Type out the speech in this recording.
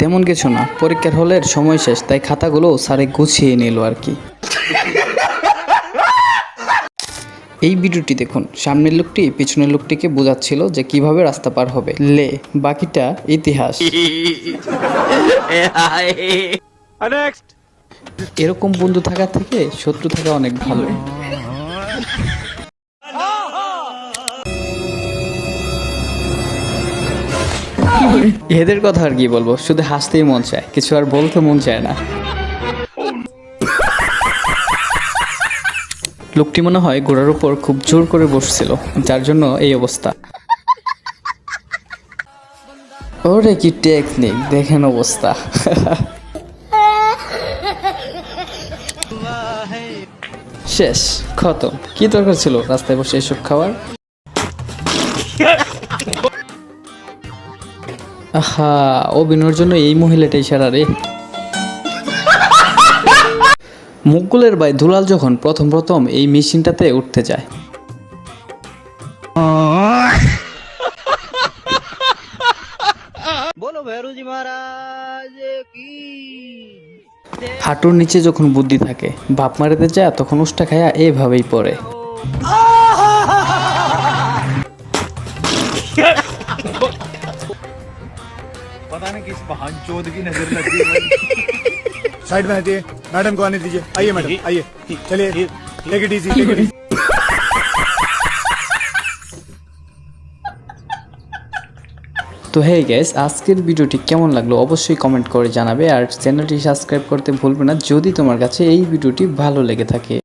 তেমন কিছু না পরীক্ষার হলের সময় শেষ তাই খাতাগুলো স্যারে গুছিয়ে নিল আর কি। এই ভিডিওটি দেখুন সামনের লোকটি পিছনের লোকটিকে বোঝাচ্ছিল যে কীভাবে রাস্তা পার হবে। লে বাকিটা ইতিহাস। এরকম বন্ধু থাকা থেকে শত্রু থাকা অনেক ভালো। এদের কথা আর কি বলব? শুধু হাসতেই মন চায়, কিছু আর বলতে মন চায় না। লোকটি মনে হয় ঘোড়ার উপর খুব জোর করে বসছিল, যার জন্য এই অবস্থা। ওরে কি টেকনিক দেখেন অবস্থা। শেষ, খতম। কি দরকার ছিল রাস্তায় বসে এসব খাওয়ার? আহা অভিনয়ের জন্য এই মহিলাটাই সারা রে। মুকুলের ভাই দুলাল যখন প্রথম প্রথম এই মেশিনটাতে উঠতে যায়। বলো ভেরুজি মহারাজ কি? হাঁটুর নিচে যখন বুদ্ধি থাকে বাপ মারিতে যায় তখন উষ্টা খায়া এভাবেই পড়ে। पता नहीं किस बहन चोद की नजर लग गई साइड में हटिए मैडम को आने दीजिए आइए मैडम आइए चलिए take it easy take it তো হে গ্যাস আজকের ভিডিওটি কেমন লাগলো অবশ্যই কমেন্ট করে জানাবে আর চ্যানেলটি সাবস্ক্রাইব করতে ভুলবে না যদি তোমার কাছে এই ভিডিওটি ভালো লেগে থাকে